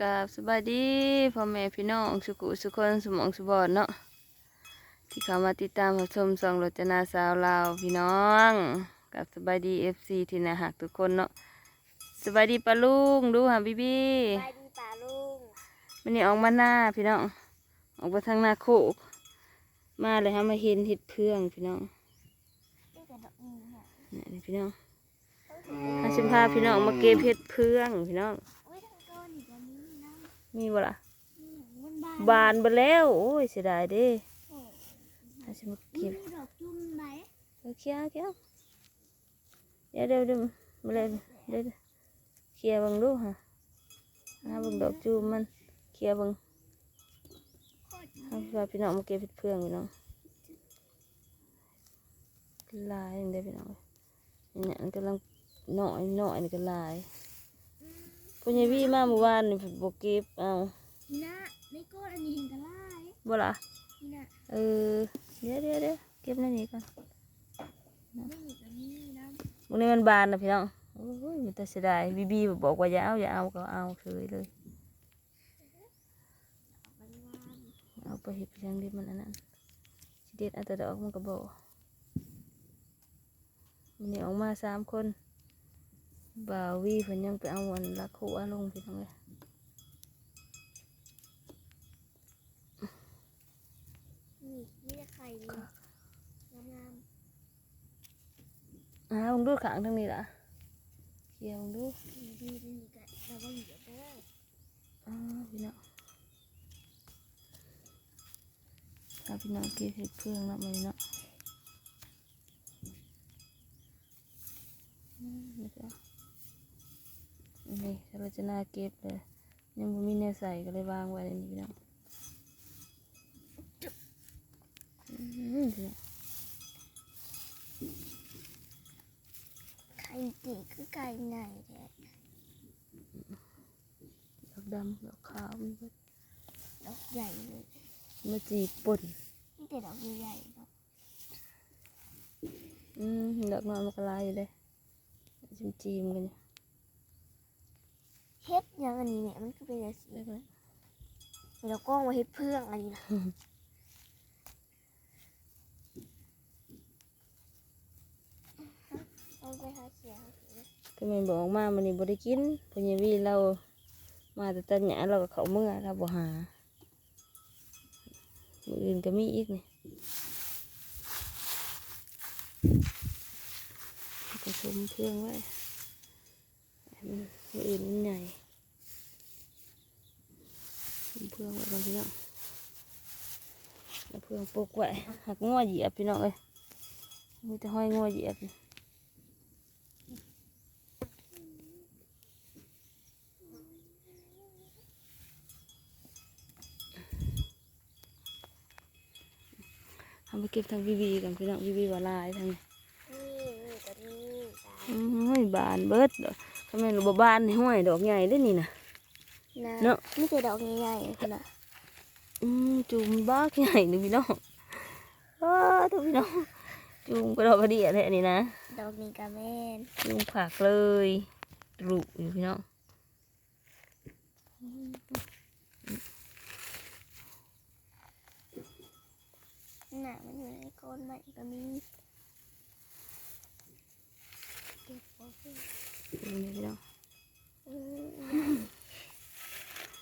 กับสบายดีพ่อแม่พี่น้องสุขุสุคนสมองสุบอดเนาะที่เข้ามาติดตามรับชมสองรจนาสาวลาวพี่น้องกับสบายดีเอฟซีที่น่าหักทุกคนเนาะสบายดีปะลุงดูหาบีบีไปดีป่าลุงมันนี่ออกมาหน้าพี่น้องออกมาทางหน้าโคกมาเลยฮะมาเห็นเห็ดเพื่องพี่น้องนี่เป็นดอกนี้เนี่ยนี่นี่พี่น้องอาชิมพาพี่น้องมาเก็บเห็ดเพื่องพี่น้องอุ้ยทั้งก้อนอีกแล้วนี้นะ มีบ่ล่ะนี่มันบานบานไปแล้ว โอ้ยเสียดายเด้อาชิมานี่เก็บมีดอกจุ่มไหมเออเคลียร์เคลียร์เดี๋ยวเดี๋ยวเดี๋ยวมาเลยเดี๋ยวเดี๋ยวเคลียร์เบังดูฮะหาเบังดอกจูมมันเคลียร์เบังโคตรให้พี่ว่าพี่น้องมาเก็บเห็ดเพื่องพี่น้องลายอย่างเดียวพี่น้องเอ้ยเนี่ยมันกำลังหน่อยหน่อยนี่ก็ลาย พ่อใหญ่วี่มาเมื่อวานนี่บกเก็บเอานี่นะในก้อนอันนี้เห็นกระไล่บ่ล่ะนี่นะเออเดี๋ยวเดี๋ยวเดี๋ยวเก็บในนี้ก่อนนี่อีกแล้วนี้นะวันนี้มันบานนะพี่น้องโอ้ยมันแต่เสียดายบีบีบอกว่าอย่าเอาอย่าเอาก็เอาเฉยเลยมันวานเอาไปเห็ดเพียงเด็ดมันอันนั้นสิเด็ดเอาแต่ดอกมันก็บอกมันนี่ออกมาสามคน บาวีเพิ่นยังไปเอาวันละคู่อาลงพี่น้องเลยนี่นี่จะไข่เลยงามอ่ามึงดูขางทางนี้ล่ะเกี่ยวมึงดูดีดีดีกันเราก็เหยียบได้อ่าพี่น้องเอาพี่น้องเก็บเห็ดเพื่องเนาะมันเนาะอืมนี่ก็ นี่เราจะน่าเก็บเลย ยังบ่มีเนื้อใส่ก็เลยวางไว้ในนี้พี่น้องอืมพี่น้องไข่จีคือไก่ไหนแท้ดอกดำดอกขาวมีเบิดดอกใหญ่เลยมาจีบป่นนี่แต่ดอกใหญ่ๆเนาะอืมดอกน้อยมันก็ลายอยู่เลยจิมจีมๆกันอยู่ เฮ็ดอยังอันนี้เนี่ยมันคือเป็นอะไรเล็กเลยเรากล้องมาเฮ็ดเพื่องอันนี้นะก็ม่นบอกมามันนี่บ่ได้กินพราวีเรามาแต่ตันหยาเราก็เขาเมื่อเราบ่หามืออื่นก็มีอีกนี่ผสมเครื่องไว้ ออื่นมันใหญ่ผสมเครื่องไว้ก่อนพี่น้องแล้วเพื่องปลูกไว้หักงัวเหยียบพี่น้องเอ้ยมีแต่ห้อยงัวเหยียบนี่ทำไปเก็บทางวีวีกันพี่น้องวีวีว่าลายทางนี้นี่นี่กับนี่ตายโอ้ยบานเบิดดอก ทำไมเราบ่บานในห้วยดอกใหญ่เด้วยนี่นะนะเนอะนี่คือดอกใหญ่ๆคุณน่ะอืมจุ่มบ้ากใหญ่หนึ่งพี่น้องอ้าทุกพี่น้องจุ่มกระดอกกระเดียเลยอันนี้นะดอกนี้กะแม่นจุ่มผักเลยตรุอยู่พี่น้องน่ะมันอยู่ในโคนใหม่ก็มีเก็บไว้เพื่อจุ่ม นี่พี่น้องเออ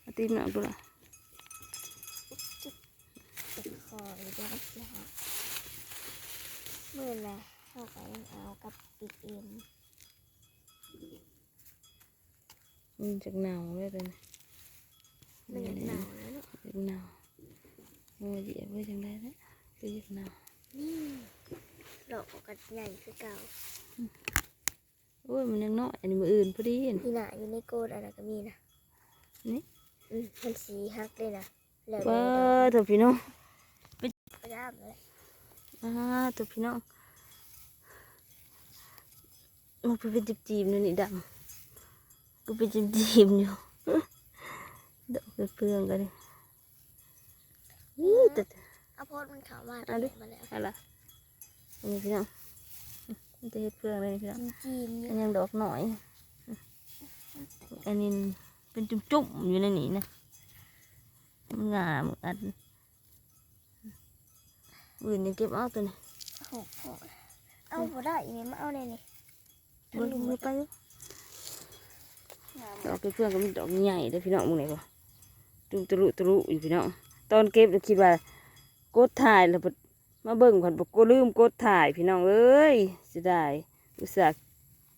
เอาตีนหนักดูละติดคอหรือจะรับยาเมื่อไหร่เข้าไปเอากับปีกเอ็มอืมจากหนาวเลยเป็นมันยังหนาวแล้วเนาะจากหนาวงัวเหยียบไว้จังได้แล้วคือจากหนาวนี่ดอกก็ใหญ่คือเก่า โอ้ยมันยังน้อยอันนี้มืออื่นพอดีเห็นนี่น่ะอยู่ในโกดอะไรก็มีนะนี่อืมมันสีฮักเลยนะแล้วป้าเดี๋ยวเถอะพี่น้องก็ยามเลยอ่าตัวพี่น้องมันเป็นจีบจีบๆนี่นี่ดำก็เป็นจีบจีบๆอยู่ดอกเป็นเปลืองกันเลยนี่แต่เอาโพดมันขาวมาเอาดิมาแล้วอะไรอันนี้พี่น้อง มันจะเฮ็ดเปลืองเลยพี่น้องจีนๆอัเนี่ยนยังดอกหน่อย อันนี้เป็นจุ่มๆอยู่ในนี้นะมันงามอันบืนยังเก็บเอาตัวนี้หกหกเอาบ่ได้อีนี่มาเอาได้นี่เบิ่งมือไปอยู่ดอกเพื่อนๆก็มีดอกใหญ่เด้อพี่น้องมึงไหนบ่จุ่มตะลุตะลุอยู่พี่น้องตอนเก็บเราคิดว่ากดถ่ายแล้วบัด มาเบิ่งผ่านบกลืมกดถ่ายพี่น้องเอ้ยเสียดายอุตส่าห์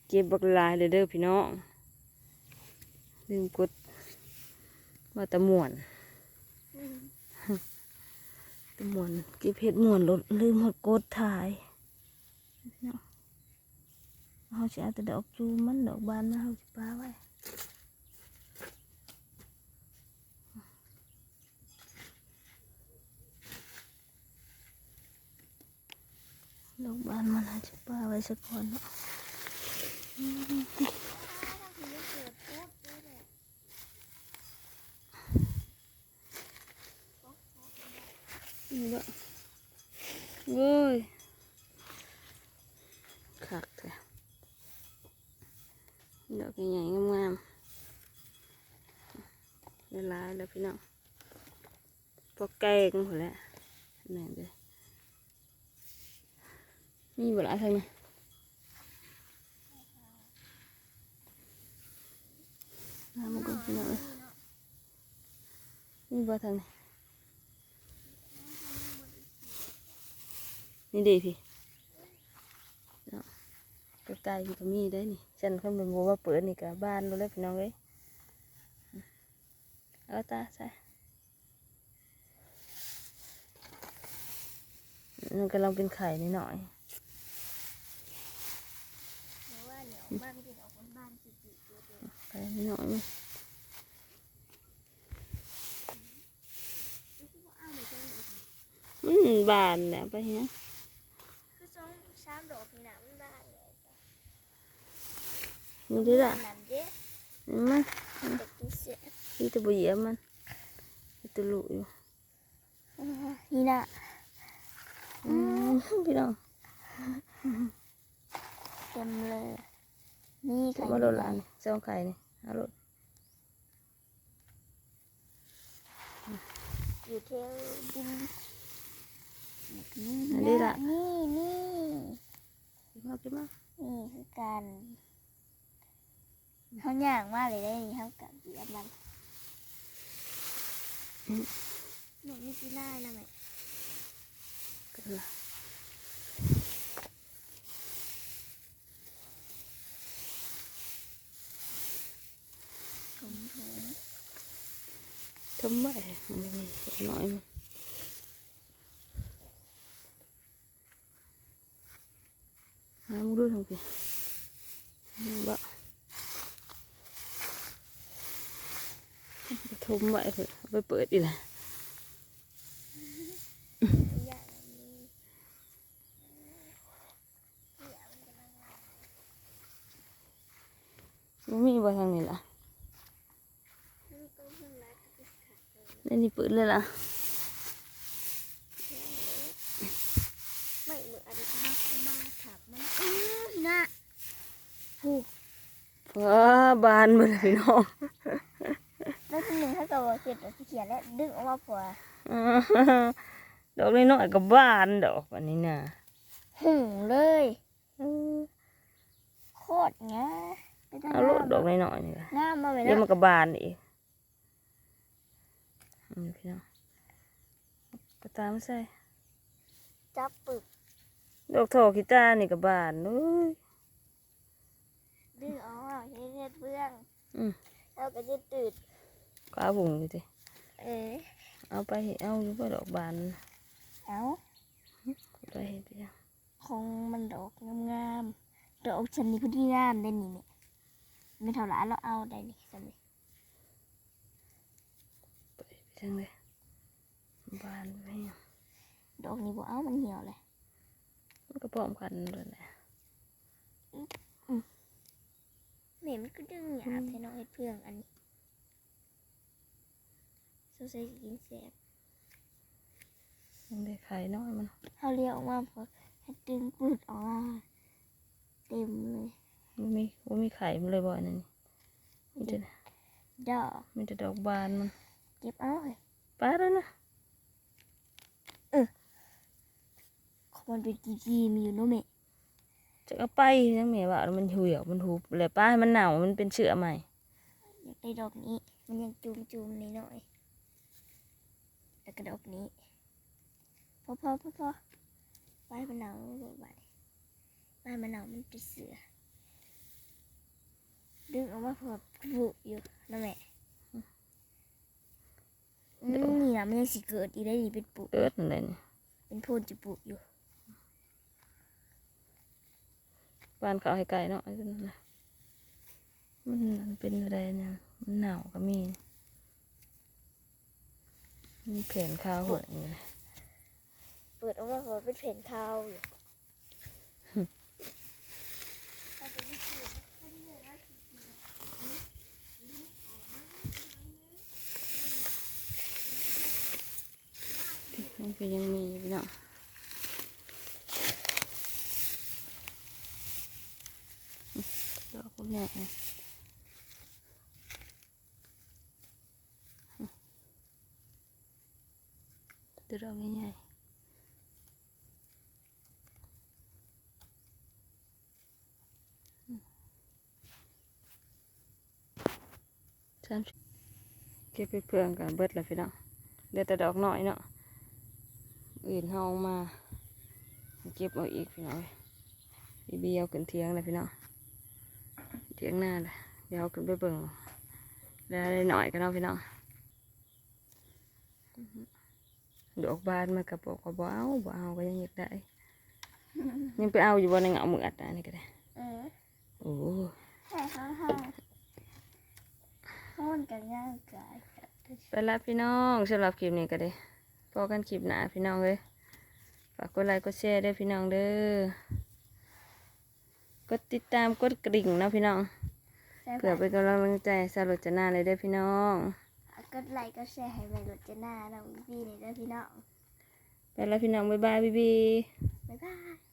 เก็บบักลายเลยเด้อพี่น้อง ลืมกดว่าตะม่วนตะมวนเก็บเห็ดมวนรถลืมหมดกดถ่ายเนาะเขาจะเอาแต่ดอกจูมมันดอกบานมาเขาจะปาไว้ ดอกบานมันเขาจะปาไว้สักคนเนาะนี่บ่โว้ยคักแท้ดอกใหญ่ๆงามๆละลายแล้วพี่น้องพอแกงหมดแล้วนั่นเลย มีบ่ละทางนี้น้ำมันก็พี่น้องเอ้ยมีบ่ทางนี้นี่ดีพี่เนาะใกล้ๆพี่ก็มีได้นี่ฉันคนเป็นบัวว่าเปิดนี่กับบ้านเรู้แล้วพี่น้องเอ้ยเอาตาใส่มันกำลังเป็นไข่นิดหน่อย ไข่นิดหน่อยมั้ยเอาเลยจ้ะมันบานแล้วไปเนี้ยคือสองสามดอกนี่น่ะมันบ้านเลยจ้ะนี่ดิล่ะนั่นเด้เห็นมั้ยเด็กกินเสียพี่ตะบุเหยียบมันพี่ตะลุอยู่นี่น่ะอืมพี่น้องเต็มเลย นี่จะไข่มาโดนหลานสองไข่นี่เอาโลดอยู่เทวดินอันนี้ล่ะนี่นี่กินมากินมานี่คือการเขาย่างมากเลยได้นี่เขากับเบียดมันหนูนี่กินได้นะแม่ กันละ ถุงถุง ทำไมมันไม่มีน้อยมั้ยหามึงดูทำกี่บ่ทุ่มไว้เพิ่นเอาไปเปิดอีกแล้ว อย่างนี้ มันมีบ่ทางนี้ล่ะ นี่ก็เพิ่งรักก็ขาด เลยในนี่เปิดเลยล่ะไม่เหมือนอันนี้ครับมาถับมันอื้อน่ะผู้ฟ้าบานมาเลยพี่น้องแล้วทีหนึ่งถ้าเกิดว่าเขียนตัวที่เขียนแล้วดึงออกมาผัวดอกน้อยๆกับบานดอกอันนี้น่ะหึ่งเลยเออโคตรเงี้ยไปตั้งเอาโลดดอกน้อยๆนี่ล่ะหน้ามาไปเดี๋ยวมันะนก็บานอีก อืมพี่น้องกระตามใส่จับปึกดอกโถกีตาร์นี่ก็บานเลยดึงออกเฮ็ดเฮ็ดเพื่องอืมแล้วก็จะตืดก็เอาบุงอยู่ดิเออเอาไปเฮ็ดเอาอยู่บ่ดอกบานเอาเอาไปเฮ็ดเดียวของมันดอกงามๆดอกชนิดพอดีงามได้นี่เนี่ยไม่เท่าไหรเราเอาได้นี่สมิไปทางเลยบานไปยังดอกนี้บ่เอามันเหี่ยวเลย มันก็พร้อมกันเลยแหละเหม็นมันก็ดึงหยาบแต่น้องเฮ็ดเพื่องอันนี้สงสัยสิกินแสบยังได้ไข่น้อยมันเขาเรียกออกมาพอให้ดึงปืดออกมาเต็มเลยมันมีมันมีไข่มันเลยบ่อยนั่นนี่นี่เด้อนะดอกมีแต่ดอกบานมัน เก็บเอาเลยป้าแล้วนะของมันเป็นกีกีมีอยู่เนู้แม่จะเอาไปนะแม่ว่ามันเหี่ยวมันหุบเลยป้าให้มันหนาวมันเป็นเชื้อใหม่อยากได้ดอกนี้ มันยังจูมจูมนิดหน่อยแล้วก็ดอกนี้พอพอพอพอใบมะนาวใบใบมะนาวมันติดเสือ ดึงออกมาเผื่อบุอยู่นะแม่อืม นี่นะมันยังสิเกิดอีได้ดีเป็นปุเอิดนั่นแหละนี่เป็นพูนจะปุอยู่บ้านเขาให้ไก่เนาะไอ้ตัวนั้นนะมันมันเป็นอะไรเนี่ยมันหนาวก็มีมีแผนข้าวหัวอย่างนี้นะเปิดออกมาเผื่อเป็นเพนข้าวอยู่ มันก็ยังมีอยู่เนาะดอกพวกเนี้ยนะตัวดอกใหญ่ฉันเก็บไปเพื่องกันเบิดแล้วพี่น้องเหลือแต่ดอกน้อยเนาะ อื่นเฮาเอามา เก็บเอาอีกพี่น้องบีบีเอาขึ้นเทียงเลยพี่น้องเทียงหน้าเลยเดี๋ยวเอาขึ้นไปเบิ่งแล้วได้หน่อยกันเนาะพี่น้องดอกบานมากระบอกก็บ่เอาบ่เอาก็ยังอยากได้ยังไปเอาอยู่บนในเงามืออัดอันนี้ก็ได้เออโอ้ใช่ค่ะค่ะข้าวกันย่างกายไปละพี่น้องสำหรับคลิปนี้ก็ได้ พอกันคลิปหน้าพี่น้องเลยฝากกดไลค์กดแชร์ด้วยพี่น้องเด้อกดติดตามกดกริ่งเนาะพี่น้องเพื่อเป็นกำลังใจสรุปจะหน้าเลยเด้อพี่น้องกดไลค์ก็แชร์ให้แม่รถจะหน้าน้องพี่นี่เด้อพี่น้องไปแล้วพี่น้องบ๊ายบายบีบีบ๊ายบาย